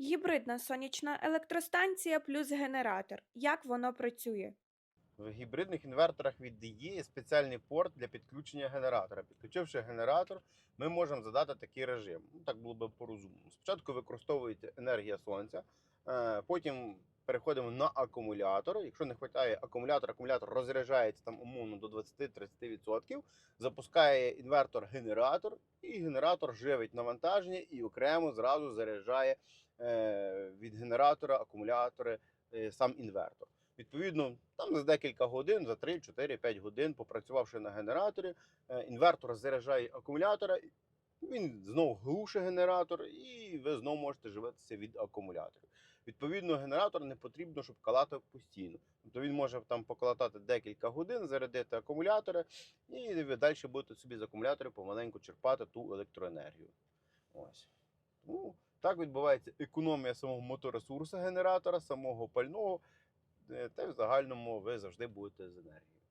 Гібридна сонячна електростанція плюс генератор. Як воно працює? В гібридних інверторах від DE є спеціальний порт для підключення генератора. Підключивши генератор, ми можемо задати такий режим. Ну, так було б по розуму. Спочатку використовується енергія сонця, е, потім переходимо на акумулятор. Якщо не вистачає акумулятора, акумулятор розряджається там умовно до 20-30%, запускає інвертор-генератор, і генератор живить навантаження і окремо зразу заряджає е, від генератора акумулятори е, сам інвертор. Відповідно, там за декілька годин, за 3, 4, 5 годин, попрацювавши на генераторі, е, інвертор заряджає акумулятора, він знову глушить генератор, і ви знову можете живитися від акумуляторів. Відповідно, генератор не потрібно, щоб калатав постійно. Тобто він може там поколотати декілька годин, зарядити акумулятори, і далі будете собі з акумуляторів помаленьку черпати ту електроенергію. Ось. Тому так відбувається економія самого моторесурсу генератора, самого пального, е, та в загальному ви завжди будете з енергією.